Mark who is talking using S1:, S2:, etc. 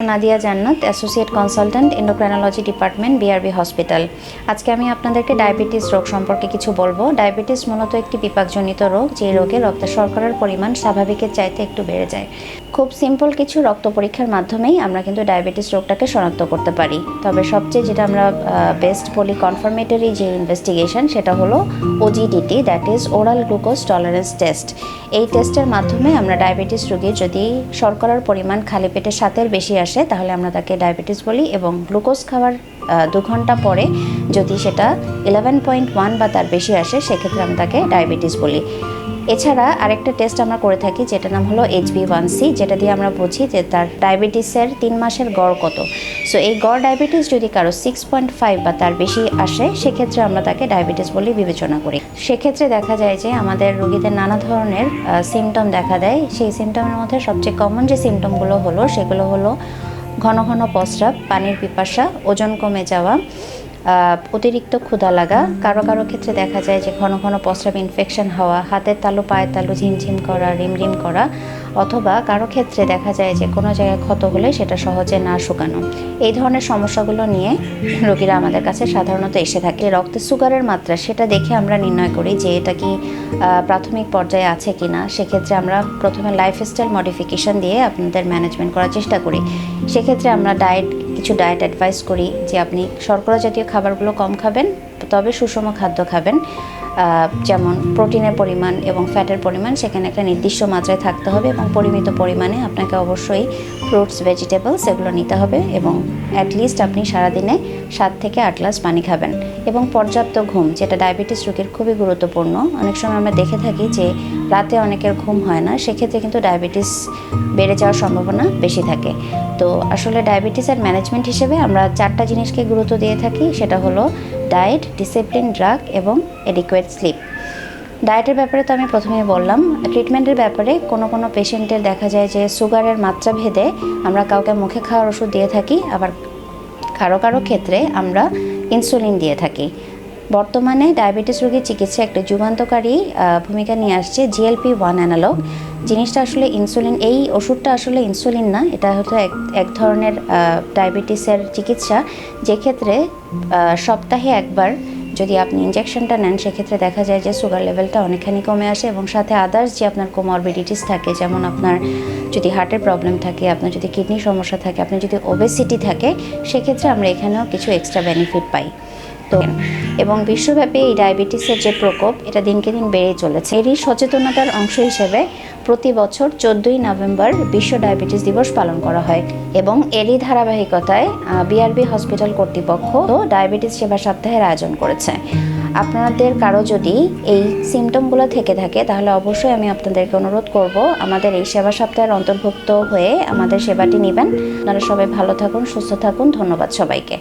S1: Nadia Jannat associate consultant endocrinology department BRB hospital আজকে আমি আপনাদেরকে ডায়াবেটিস রোগ সম্পর্কে কিছু বলব। ডায়াবেটিস মূলত একটি বিপাকজনিত রোগ যে রোগে রক্তে শর্করার পরিমাণ স্বাভাবিকের চাইতে একটু বেড়ে যায়। খুব সিম্পল কিছু রক্ত পরীক্ষার মাধ্যমেই আমরা কিন্তু ডায়াবেটিস রোগটাকে শনাক্ত করতে পারি। তবে সবচেয়ে যেটা আমরা বেস্ট বলি কনফার্মেটরি যে ইনভেস্টিগেশন সেটা হলো OGTT that is oral glucose tolerance test এই টেস্টের মাধ্যমে আমরা ডায়াবেটিস রোগীর যদি শর্করার পরিমাণ খালি পেটে সাতের বেশি আসে তাহলে আমরা তাকে ডায়াবেটিস বলি এবং গ্লুকোজ খাওয়ার দু ঘণ্টা পরে যদি সেটা ইলেভেন পয়েন্ট ওয়ান বা তার বেশি আসে, সেক্ষেত্রে আমরা তাকে ডায়াবেটিস বলি। এছাড়া আরেকটা টেস্ট আমরা করে থাকি যেটা নাম হলো এইচ বি ওয়ান সি যেটা দিয়ে আমরা বুঝি যে তার ডায়াবেটিসের তিন মাসের গড় কত। সো এই গড় ডায়াবেটিস যদি কারও সিক্স পয়েন্ট ফাইভ বা তার বেশি আসে, সেক্ষেত্রে আমরা তাকে ডায়াবেটিস বলে বিবেচনা করি। সেক্ষেত্রে দেখা যায় যে আমাদের রোগীদের নানা ধরনের সিমটম দেখা দেয়। সেই সিমটমের মধ্যে সবচেয়ে কমন যে সিমটমগুলো হলো, সেগুলো হলো ঘন ঘন প্রস্রাব, পানির পিপাসা, ওজন কমে যাওয়া অতিরিক্ত ক্ষুধা লাগা। কারও কারও ক্ষেত্রে দেখা যায় যে ঘন ঘন প্রস্রাব ইনফেকশন হওয়া, হাতের তালু, পায়ের তালু, ঝিমঝিম করা রিমরিম করা, অথবা কারও ক্ষেত্রে দেখা যায় যে কোনো জায়গায় ক্ষত হলে সেটা সহজে না শুকানো। এই ধরনের সমস্যাগুলো নিয়ে রোগীরা আমাদের কাছে সাধারণত এসে থাকে। রক্তে সুগারের মাত্রা, সেটা দেখে আমরা নির্ণয় করি যে এটা কি প্রাথমিক পর্যায়ে আছে কি না সেক্ষেত্রে আমরা প্রথমে লাইফস্টাইল মডিফিকেশন দিয়ে আপনাদের ম্যানেজমেন্ট করার চেষ্টা করি। সেক্ষেত্রে আমরা ডায়েট কিছু ডায়েট অ্যাডভাইস করি যে আপনি শর্করা জাতীয় খাবারগুলো কম খাবেন তবে সুষম খাদ্য খাবেন। যেমন প্রোটিনের পরিমাণ এবং ফ্যাটের পরিমাণ সেখানে একটা নির্দিষ্ট মাত্রায় থাকতে হবে এবং পরিমিত পরিমাণে আপনাকে অবশ্যই ফ্রুটস, ভেজিটেবলস এগুলো নিতে হবে এবং অ্যাটলিস্ট আপনি সারাদিনে সাত থেকে আট গ্লাস পানি খাবেন। এবং পর্যাপ্ত ঘুম, যেটা ডায়াবেটিস রোগীর খুবই গুরুত্বপূর্ণ। অনেক সময় আমরা দেখে থাকি যে রাতে অনেকের ঘুম হয় না, সেক্ষেত্রে কিন্তু ডায়াবেটিস বেড়ে যাওয়ার সম্ভাবনা বেশি থাকে। তো আসলে ডায়াবেটিসের ম্যানেজমেন্ট হিসেবে আমরা চারটা জিনিসকে গুরুত্ব দিয়ে থাকি, সেটা হলো ডায়েট ডিসিপ্লিন ড্রাগ এবং এডিকুয়েট স্লিপ ডায়েটের ব্যাপারে তো আমি প্রথমেই বললাম ট্রিটমেন্টের ব্যাপারে কোনো কোনো পেশেন্টের দেখা যায় যে সুগারের মাত্রা ভেদে আমরা কাউকে মুখে খাওয়ার ওষুধ দিয়ে থাকি, আবার কারও কারও ক্ষেত্রে আমরা ইনসুলিন দিয়ে থাকি। বর্তমানে ডায়াবেটিস রোগীর চিকিৎসা একটা যুগান্তকারী ভূমিকা নিয়ে আসছে জিএলপি ওয়ান অ্যানালগ জিনিসটা আসলে ইনসুলিন এই ওষুধটা আসলে ইনসুলিন না, এটা হলো এক এক ধরনের ডায়াবেটিসের চিকিৎসা। যেক্ষেত্রে সপ্তাহে একবার যদি আপনি ইনজেকশনটা নেন, সেক্ষেত্রে দেখা যায় যে সুগার লেভেলটা অনেকখানি কমে আসে এবং সাথে আদার্স যে আপনার কোমরবিডিটিস থাকে, যেমন আপনার যদি হার্টের প্রবলেম থাকে, আপনার যদি কিডনির সমস্যা থাকে, আপনার যদি ওবেসিটি থাকে, সেক্ষেত্রে আমরা এখানেও কিছু এক্সট্রা বেনিফিট পাই। তো এবং বিশ্বব্যাপী এই ডায়াবেটিসের যে প্রকোপ, এটা দিনকে দিন বেড়েই চলেছে। এরই সচেতনতার অংশ হিসেবে প্রতি বছর চোদ্দোই নভেম্বর বিশ্ব ডায়াবেটিস দিবস পালন করা হয় এবং এরই ধারাবাহিকতায় বিআরবি হসপিটাল কর্তৃপক্ষ ডায়াবেটিস সেবা সপ্তাহের আয়োজন করেছে। আপনাদের কারও যদি এই সিমটমগুলো থেকে থাকে, তাহলে অবশ্যই আমি আপনাদেরকে অনুরোধ করব, আমাদের এই সেবা সপ্তাহের অন্তর্ভুক্ত হয়ে আমাদের সেবাটি নেবেন। আপনারা সবাই ভালো থাকুন, সুস্থ থাকুন, ধন্যবাদ সবাইকে।